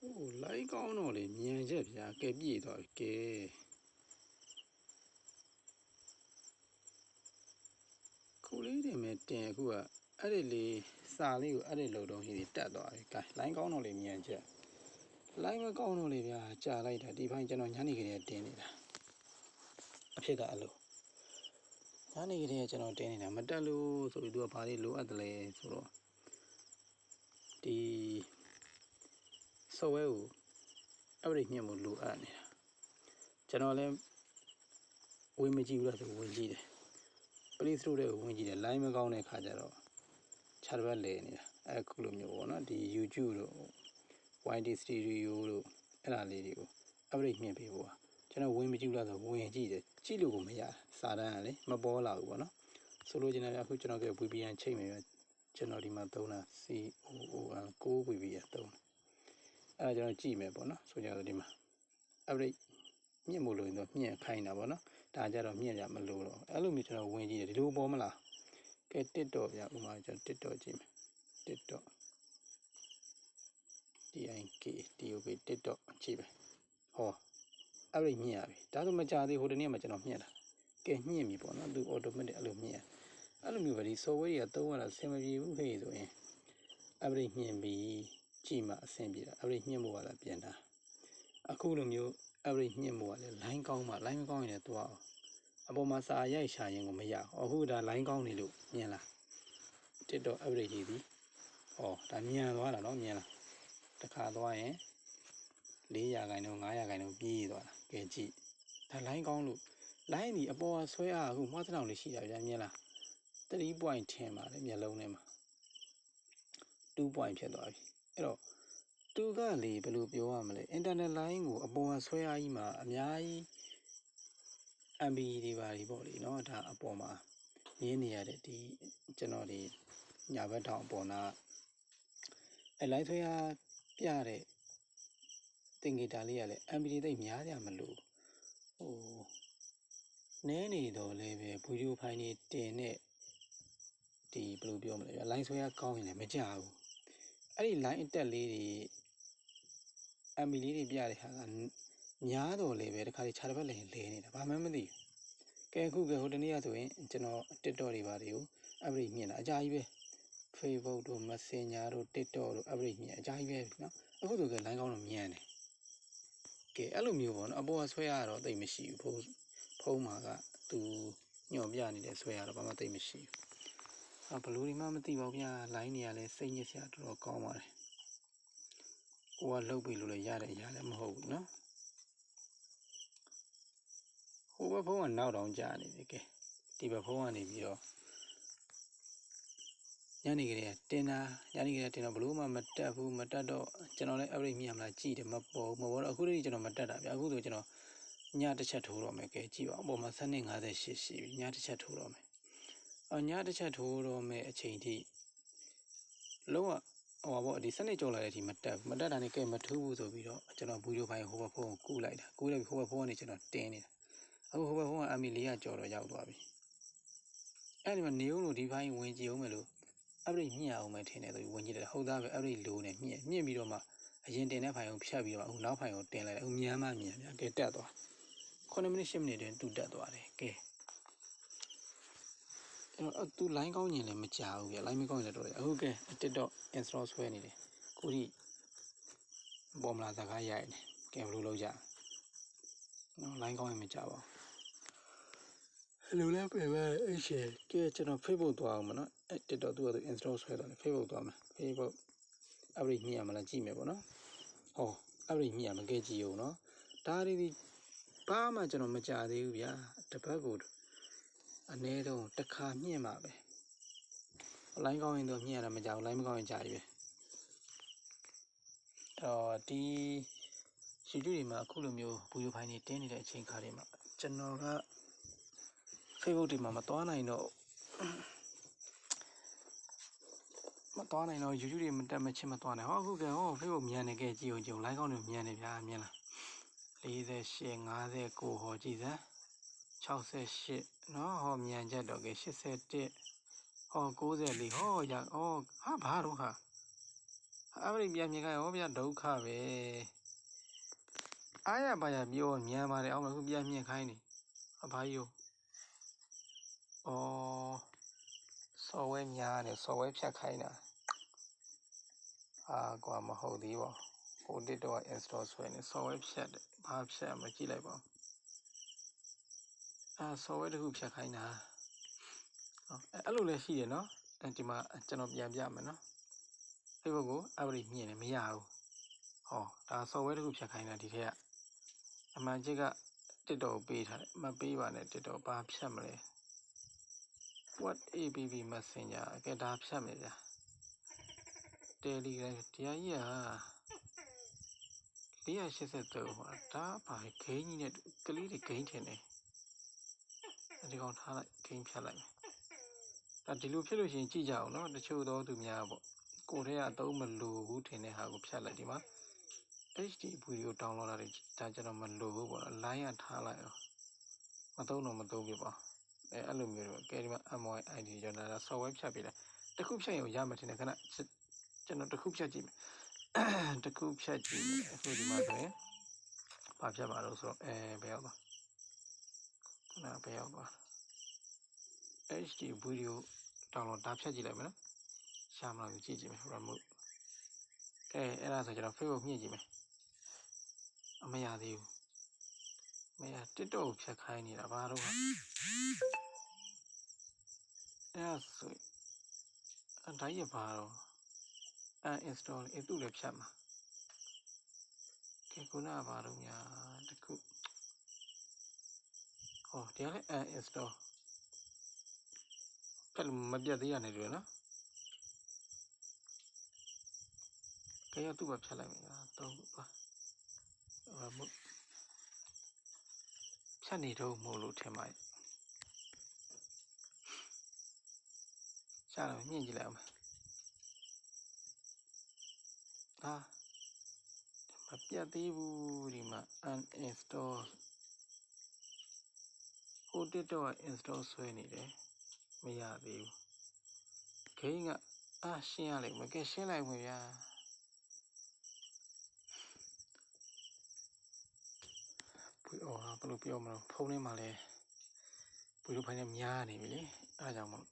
ဟိုလိုက်ကောင်းတော့လေမြန်ချက်ဗျာကဲပြည့်သွားပြီကဲခုလေးတွေမဲ့တင်အခုကအဲ့ဒီလေးစာလေးကိုအဲ့ဒီလုံတော့ရှိသေးတက်သွားပြီကဲလိုင်းကောင်းတော့လေမြန်ချက်လိုင်းမကောင်းတော့လေဗျာကြာလိုက်တာဒီပိုင်းကျွန်တော်ညနေခင်းတင်နေတာအဖြစ်ကအဲ့လိုညနေခင်းကျွန်တော်တင်နေတာမတက်လို့ဆိုပြီးသူကဘာလေးလိုအပ်တယ်လဲဆိုတော့ဒီ ဆော့ဝဲကိုအဲ့ဒီညက်မို့လိုအပ်နေတာကျွန်တော်လည်းဝင်မကြည့်ဘူးလားဆိုဝင်ကြည့်တယ်ပလိစရိုတဲ့ကိုဝင်ကြည့်တယ် line မကောင်းတဲ့ခါကျတော့ခြားတစ်ပတ်လဲနေတာအဲ့ခုလိုမျိုးပေါ့နော်ဒီ YouTube တို့ YD Studio တို့အဲ့ဒါလေးတွေကို average မြင်ပေးဖို့อ่ะကျွန်တော်ဝင်မကြည့်ဘူးလားဆိုဝင်ကြည့်တယ်ကြည့်လို့ကိုမရစာတန်းကလေမပေါ်လာဘူးပေါ့နော်ဆိုလိုချင်တယ်အခုကျွန်တော်က VPN ချိန်မယ်ကျွန်တော်ဒီမှာသုံးတာ COON 6 VPN သုံးတယ် အဲ့ဒါကျွန်တော်ကြည့်မယ်ပေါ့နော်ဆိုကြတော့ဒီမှာ average မြင့်မို့လို့ရင်တော့မြင့်ခိုင်းတာပေါ့နော်ဒါကြတော့မြင့်ကြမလို့တော့အဲ့လိုမျိုးကျွန်တော်ဝင်ကြည့်တယ်ဒီလိုပေါ်မလားကဲ TikTok ဗျဥမာကျွန်တော် TikTok ကြည့်မယ် TikTok DIK TOP TikTok ကြည့်ပဲဟော average မြင့်ရပြီဒါဆိုမကြသေးဟိုတနေ့မှကျွန်တော်မြင့်တာကဲမြင့်ပြီပေါ့နော်သူ automatic အဲ့လိုမြင့်ရအဲ့လိုမျိုးပဲဒီ software တွေကသုံးရတာအဆင်မပြေဘူးဟဲ့ဆိုရင် average မြင့်ပြီး ကြည့်မှအဆင်ပြေတာ average မြင့်ဖို့ကလည်းပြန်တာအခုလိုမျိုး average မြင့်ဖို့ကလည်း line ကောင်းမှ line မကောင်းရင်လည်းသွားအောင်အပေါ်မှာစာရိုက်ရှာရင်ကိုမရအောင်အခုဒါ line ကောင်းနေလို့မြင်လား TikTok average ကြီးသည်ဟောဒါမြန်သွားတာเนาะမြင်လားတစ်ခါသွားရင်400ခိုင်နှုန်း900ခိုင်နှုန်းပြေးသွားတာကဲကြည့်ဒါ line ကောင်းလို့ line ဒီအပေါ်ကဆွဲအားအခုမှတ်တောင်လေးရှိတာဗျာမြင်လား3 point ထင်ပါလေမျက်လုံးထဲမှာ2 point ဖြစ်သွားပြီ အဲ့တော့သူကလေဘယ်လိုပြောရမလဲ internet line ကိုအပေါ်ကဆွဲအားကြီးမှာအများကြီး MB တွေပါတွေပေါ့လေเนาะဒါအပေါ်မှာမြင်းနေရတဲ့ဒီကျွန်တော်ဒီညာဘက်ထောင်အပေါ်နာအဲ line ဆွဲအားပြတဲ့တင်ဂီတာလေးကလည်း MB တွေသိပ်များကြမလို့ဟိုနဲနေတော့လည်းပဲဗီဒီယိုဖိုင်တွေတင်တဲ့ဒီဘယ်လိုပြောမလဲဗျ line ဆွဲအားကောင်းရင်လည်းမကြဘူး အဲ့ဒီ line အတက်လေးတွေအမီလေးတွေပြတဲ့ဟာကများတော့လေပဲတခါလေခြားတစ်ဘက်လည်းလဲနေတာဘာမှမသိဘူးကဲအခုကဟိုတနေ့ကဆိုရင်ကျွန်တော် TikTok တွေပါတယ်ကို update မြင်တာအကြာကြီးပဲ Facebook တို့ Messenger တို့ TikTok တို့ update မြင်အကြာကြီးပဲနော်အခုဆိုကဲ line ကောင်းတော့မြန်တယ်ကဲအဲ့လိုမျိုးပေါ့နော်အပေါ်ကဆွဲရတော့တိတ်မရှိဘူးဖုန်းဖုန်းမှာကသူညွန်ပြနေတယ်ဆွဲရတော့ဘာမှတိတ်မရှိဘူး ဘလူးဒီမှမသိပါဘူးဗျာ line တွေကလည်းစိတ်ညစ်စရာတော်တော်ကောင်းပါတယ်ကိုကလှုပ်ပြီလို့လည်းရတဲ့အရာလည်းမဟုတ်ဘူးเนาะဟိုဘက်ဖုန်းကနောက်တောင်ကြာနေတယ်ကဲဒီဘက်ဖုန်းကနေပြီးတော့ညနေကလေးကတင်တာညနေကလေးတင်တော့ဘလို့မှမတက်ဘူးမတက်တော့ကျွန်တော်လည်း average မြင်မလားကြည့်တယ်မပေါ်မပေါ်တော့အခုတည်းကျွန်တော်မတက်တာဗျအခုဆိုကျွန်တော်ညတစ်ချက်ထိုးတော့မယ်ကဲကြည့်ပါအပေါ်မှာ758ရှိပြီညတစ်ချက်ထိုးတော့မယ် အော်ညတစ်ချက်ထိုးတော့မယ်အချိန်ထိလုံးဝဟိုပါပေါ့ဒီစနစ်ကြော်လာတဲ့အထိမတက်ဘူးမတက်တာနဲ့ကဲမထိုးဘူးဆိုပြီးတော့ကျွန်တော်ဘူးရိုဖိုင်ဟိုဘက်ဖုန်းကိုကူးလိုက်တာကူးလိုက်ပြီးဟိုဘက်ဖုန်းကနေကျွန်တော်တင်းနေတာအခုဟိုဘက်ဖုန်းကအမီ400ကျော်တော့ရောက်သွားပြီအဲ့ဒီမှာနေဦးလို့ဒီဘိုင်းဝင်ကြည့်အောင်မယ်လို့ average မြင့်အောင်မယ်ထင်တယ်ဆိုပြီးဝင်ကြည့်တယ်ဟုတ်သားပဲ average လိုနေမြင့်မြင့်ပြီးတော့မှအရင်တင်တဲ့ဖိုင်ကိုဖြတ်ပြီးတော့အခုနောက်ဖိုင်ကိုတင်လိုက်တယ်အခုမြန်မှမြန်မြန်ကဲတက်သွား9မိနစ်10မိနစ်တွင်သူတက်သွားတယ်ကဲ အဲ့တော့သူ line ကောင်းရင်လည်းမကြောက်ဘူးပြ line မကောင်းရင်လည်းတော့အခုကဲ TikTok install ဆွဲနေတယ်ခုထိပေါ်မလာစကားရိုက်နေကဲဘယ်လိုလုပ်ကြနော် line ကောင်းရင်မကြောက်ပါဘူးလူလည်းပဲပဲအဲ့ရှယ်ကဲကျွန်တော် Facebook သွားအောင်မနော်အဲ့ TikTok သူကသူ install ဆွဲတော့လေ Facebook သွားမယ် Facebook average မြင်ရမလားကြည့်မယ်ပေါ့နော်ဟော average မြင်ရမကဲကြည့်အောင်နော်ဒါတွေဒီဘာမှကျွန်တော်မကြသေးဘူးဗျာတစ်ပတ်ကို အနည်းဆုံးတစ်ခါမြင့်မှာပဲ line ကောင်းရင်တော့မြင့်ရတာမကြဘူး line မကောင်းရင်ကြာပြီပဲအော်ဒီ YouTube တွေမှာအခုလိုမျိုးဗီဒီယိုဖိုင်တွေတင်းနေတဲ့အချိန်ခါတွေမှာကျွန်တော်က Facebook တွေမှာမသွားနိုင်တော့မသွားနိုင်တော့ YouTube တွေမတက်မချင်မသွားနိုင်ဟောအခုကဟော Facebook မြန်နေခဲ့ကြည့်အောင်ကြုံ line ကောင်းတွေမြန်နေဗျာမြင်လား48 59ဟောကြည့်စမ်း68 နော်ဟောမြန်ချက်တော့ကဲ81ဟော94ဟောရဟောဟာဘာတော့ဟာအဲ့ဒီပြန်မြင်ခိုင်းဟောဗျာဒုက္ခပဲအားရပါရပြောမြန်ပါတယ်အောင်မခုပြန်မြင်ခိုင်းနေအဘာကြီးဩစော်ဝဲများတယ်စော်ဝဲဖြတ်ခိုင်းတာအာကွာမဟုတ်သေးပါဟိုတစ်တော့ install ဆွဲနေစော်ဝဲဖြတ်တယ်ဘာဖြတ်မကြည့်လိုက်ပါ အာစော်ဝဲတစ်ခုဖြတ်ခိုင်းတာဟုတ်အဲ့လိုလည်းရှိတယ်နော်အဲဒီမှာကျွန်တော်ပြန်ပြမယ်နော် Facebook ကို average မြင်တယ်မရဘူးဟောဒါ software တစ်ခုဖြတ်ခိုင်းတာဒီထက်ကအမှန်ကြီးက TikTok ကိုပေးထားတယ်မပေးပါနဲ့ TikTok ဘာဖြတ်မလဲ what app messenger အကဲဒါဖြတ်မယ်ဗျာ Telegram တရားကြီးက483ဟောဒါဘာဂိမ်းကြီးနဲ့ကလေးတွေဂိမ်းထင်တယ် ဒီကောင်ထားလိုက်ဂိမ်းဖြတ်လိုက်မယ်ဒါဒီလိုဖြစ်လို့ရှိရင်ကြည့်ကြအောင်နော်တချို့တော့သူများပေါ့ကိုယ်ထဲကအသုံးမလိုဘူးထင်တဲ့ဟာကိုဖြတ်လိုက်ဒီမှာ HD ဗီဒီယို download လာတယ်ဒါကျွန်တော်မလိုဘူးပေါ့နော် line ကထားလိုက်အောင်မသုံးတော့မသုံးပြပါအဲအဲ့လိုမျိုးတော့ကဲဒီမှာ MY ID ကျွန်တော်ဒါ software ဖြတ်ပေးတယ်တစ်ခုဖြတ်ရင်ရမှာထင်တယ်ခဏကျွန်တော်တစ်ခုဖြတ်ကြည့်မယ်တစ်ခုဖြတ်ကြည့်မယ်အခုဒီမှာဆိုရင်ဘာဖြတ်ပါလို့ဆိုတော့အဲဘယ်ရောက်သွား ခဏဘယ်ရောက်သွား HD ဗီဒီယို download ဒါဖြတ်ကြည့်လိုက်မယ်နော်ရှာမလို့ကြည့်ကြည့်မယ် remote ကဲအဲ့ဒါဆိုကျွန်တော် Facebook မြင့်ကြည့်မယ်အမရသေးဘူးမရ TikTok ကိုဖြတ်ခိုင်းနေတာဘာလို့ဟာအဲ့ဒါဆိုအတိုင်းရပါတော့ uninstall အဲ့သူ့လည်းဖြတ်မှာကဲခုနကဘာလို့များတခု ဟောဒီကလည်း uninstall ဖြတ်လို့မပြတ်သေးရနေတယ်နော်ကဲရသူ့ဘာဖြတ်လိုက်မယ်ဟာတော့ပါဟာမဖြတ်နေတော့မို့လို့ထင်ပါရဲ့ရှားတော့မြင့်ကြည့်လိုက်အောင်ဟာမပြတ်သေးဘူးဒီမှာ uninstall ဟိုတက်တော့ install ဆွဲနေတယ်မရသေးဘူးဂိမ်းကအာရှင်းရလိမ့်မယ်ကဲရှင်းလိုက်မယ်ဗျာပွေအော်ဟာဘယ်လိုပြောမလို့ဖုန်းထဲမှာလဲပွေလိုဖိုင်နဲ့များနေပြီလေအဲဒါကြောင့်မလို့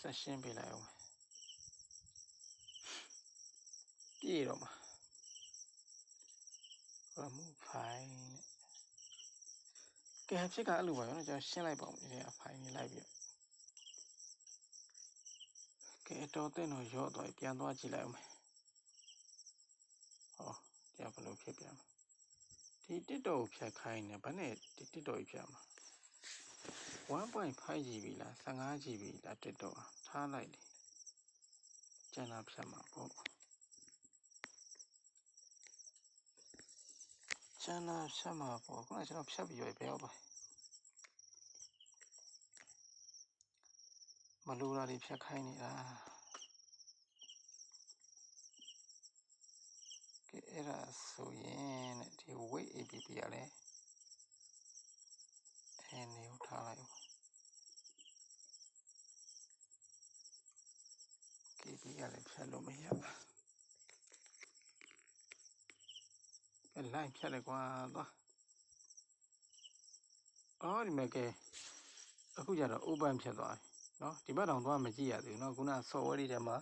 ဆက်ရှင်းပေးလိုက်အောင်ပြေတော့မှာရမှုဖိုင်နဲ့ ကဲဖြစ်ကအဲ့လိုပါရောနော်ကျွန်တော်ရှင်းလိုက်ပါဦးဒီအဖိုင်နေလိုက်ပြီးကဲတော့တဲ့တော့ရော့သွားပြန်သွားကြည့်လိုက်အောင်ဟောတရားဘယ်လိုဖြစ်ပြန်လဲဒီ TikTok ကိုဖြတ်ခိုင်းနေဗာနဲ့ဒီ TikTok ကိုဖြတ်မှာ 1.5 GB လား 15 GB လား TikTok อ่ะထားလိုက်တယ်ကျန်တာဖြတ်မှာပေါ့ ကျန်တာဖြတ်မှာပေါ့ခုနကကျွန်တော်ဖြတ်ပြီးရွယ်ဘယ်ရောက်ပါမလိုတာတွေဖြတ်ခိုင်းနေတာကဲအဲ့ဒါဆိုရင်တဲ့ဒီ weight app ကလည်းအဲနေကိုထားလိုက်ဦး KB ကလည်းဖြတ်လို့မရဘူး ကဲ line ဖြတ်လိုက်ကွာသွားအော်ဒီမဲ့ကဲအခုကျတော့ open ဖြတ်သွားပြီเนาะဒီဘက်တောင်သွားမကြည့်ရသေးဘူးเนาะခုန software တွေထဲမှာ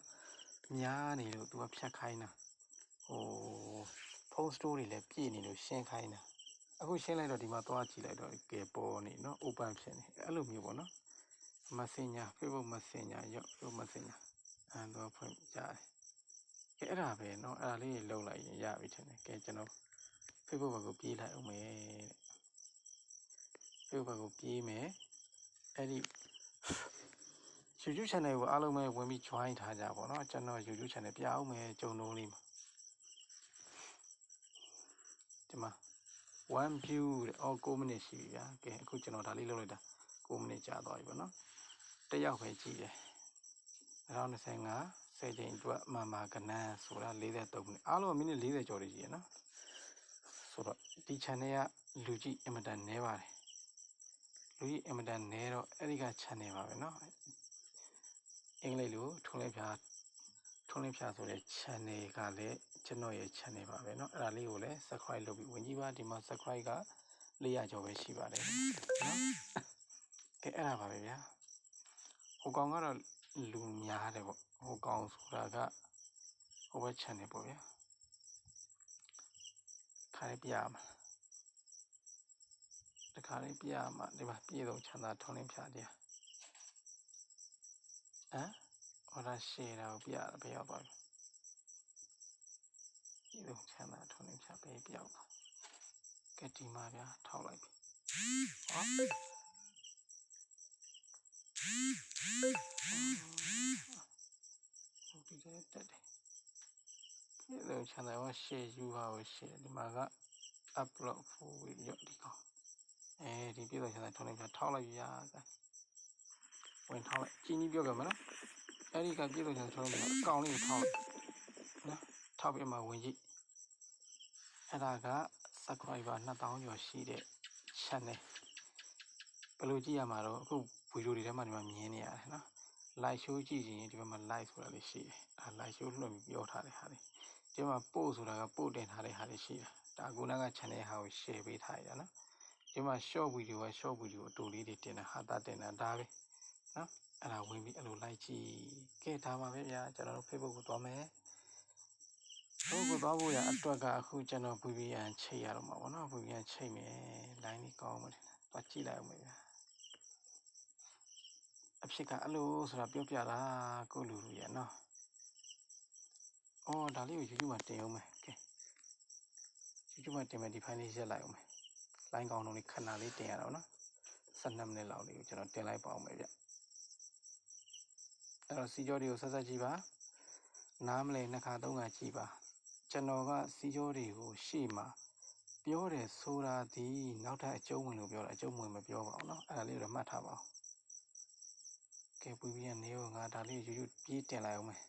များနေလို့ तू ကဖြတ်ခိုင်းတာဟိုဖုန်း store တွေလည်းပြည့်နေလို့ရှင်းခိုင်းတာအခုရှင်းလိုက်တော့ဒီမှာသွားကြည့်လိုက်တော့ကဲပေါ်နေเนาะ open ဖြစ်နေအဲ့လိုမျိုးပေါ့เนาะ messenger facebook messenger ရော့ facebook messenger အဲတော့ဖွင့်ကြတယ်ကဲအဲ့ဒါပဲเนาะအဲ့ဒါလေးတွေလုံလိုက်ရင်ရပြီထင်တယ်ကဲကျွန်တော် Facebook ဘက်ကိုပြေးလိုက်အောင်မယ်တဲ့ Facebook ဘက်ကိုပြေးမယ်အဲ့ဒီ YouTube channel ကိုအားလုံးပဲဝင်ပြီး join ထားကြပါတော့ကျွန်တော် YouTube channel ပြအောင်မယ်ကြုံလုံးလေးမှာဒီမှာ one view တဲ့အော်9မိနစ်ရှိပြီဗျာကဲအခုကျွန်တော်ဒါလေးလုပ်လိုက်တာ9မိနစ်ကြာသွားပြီပေါ့နော်တစ်ယောက်ပဲကြည့်တယ်2025 10ချိန်အတွက်မှန်ပါကနန်းဆိုတာ43မိနစ်အားလုံးမိနစ်40ကျော်လေးရှိရနော် ဆိုတော့ဒီ channel ကလူကြည့်အင်မတန်နည်းပါတယ်လူကြီးအင်မတန်နည်းတော့အဲ့ဒီက channel ပါပဲเนาะအင်္ဂလိပ်လိုထုံးလိုက်ပြ ထုံးလင်းဖြာဆိုတဲ့ channel ကလည်းကျွန်တော်ရဲ့ channel ပါပဲเนาะအဲ့ဒါလေးကိုလည်း subscribe လုပ်ပြီးဝင်ကြည့်ပါဒီမှာ subscribe က400ကျော်ပဲရှိပါတယ်เนาะကဲအဲ့ဒါပါပဲဗျာဟိုကောင်ကတော့လူများတယ်ပေါ့ဟိုကောင်ဆိုတာကဟိုဘက် channel ပေါ့ဗျာ ခါလေးပြရမှာတခါလေးပြရမှာဒီမှာပြည်စုံချမ်းသာထုံးလင်းဖြာတရားဟမ်ဟောဒါရှယ်တာကိုပြရတာဘယ်ရောက်သွားပြီဒီလိုချမ်းသာထုံးနေဖြတ်ပေးပြောက်ပါကက်တီမာဗျာထောက်လိုက်ပြီဟောဟုတ်ဒီတဲ့တက်တယ် ဒီလိုချမ်းသာကရှေ့ယူပါကိုရှေ့ဒီမှာက upload ဖို့ပြီးတော့ဒီကောင်အဲဒီပြည်တော်ချမ်းသာထုံးနေဖြတ်ထောက်လိုက်ပြီရာကဲဝင်ထောက်လိုက်ကြီးကြီးပြောကြမလားအဲ့ဒီကပြည်တော်ချမ်းသာထုံးနေဖြတ်အကောင်လေးကိုထောက်လိုက်နော်ထောက်ပြီးမှဝင်ကြည့်အဲ့ဒါက subscriber 2000ကျော်ရှိတဲ့ channel ဘယ်လိုကြည့်ရမှာတော့အခုဗီဒီယိုတွေထဲမှာဒီမှာမြင်နေရတယ်နော် live show ကြည့်ရင်ဒီဘက်မှာ live ဆိုတာလေးရှိတယ်အဲ live show လွှင့်ပြီးပြောထားတဲ့ဟာတွေ ဒီမှာ post ဆိုတာက post တင်ထားတဲ့ဟာတွေရှိတာဒါကူနာက channel ဟာကို share ပေးထားရတာနော်ဒီမှာ short video က short video အတူလေးတွေတင်တာဟာတာတင်တာဒါပဲနော်အဲ့ဒါဝင်ပြီးအဲ့လို like ကြည့်ကဲဒါပါပဲဗျာကျွန်တော်တို့ Facebook ကိုသွားမယ်ဘုကိုသွားဖို့ရအတွက်ကအခုကျွန်တော် VPN ချိန်ရတော့မှာပေါ့နော် VPN ချိန်မယ် line လေးကောင်းမယ်သွားကြည့်လိုက်အောင်မယ်အဖြစ်ကအဲ့လိုဆိုတာပြောပြတာကိုလူလူရနော် အော်ဒါလေးကို YouTube မှာတင်အောင်မယ်ကဲ YouTube မှာတင်မယ်ဒီ file လေးရက်လိုက်အောင်မယ် line ကောင်းတော့လေးခဏလေးတင်ရတော့နော်12မိနစ်လောက်လေးကိုကျွန်တော်တင်လိုက်ပါအောင်မယ်ဗျအဲ့တော့စီကြောတွေကိုဆက်ဆက်ကြည့်ပါနားမလဲနှစ်ခါသုံးခါကြည့်ပါ ကျွန်တော်ကစီကြောတွေကိုရှေ့မှာပြောတယ်ဆိုတာဒီနောက်ထပ်အကျုံးဝင်လို့ပြောတာအကျုံးဝင်မပြောပါဘူးเนาะအဲ့ဒါလေးတော့မှတ်ထားပါဦးကဲပူပြီးရနေရောငါဒါလေးရွရွပြေးတင်လိုက်အောင်မယ်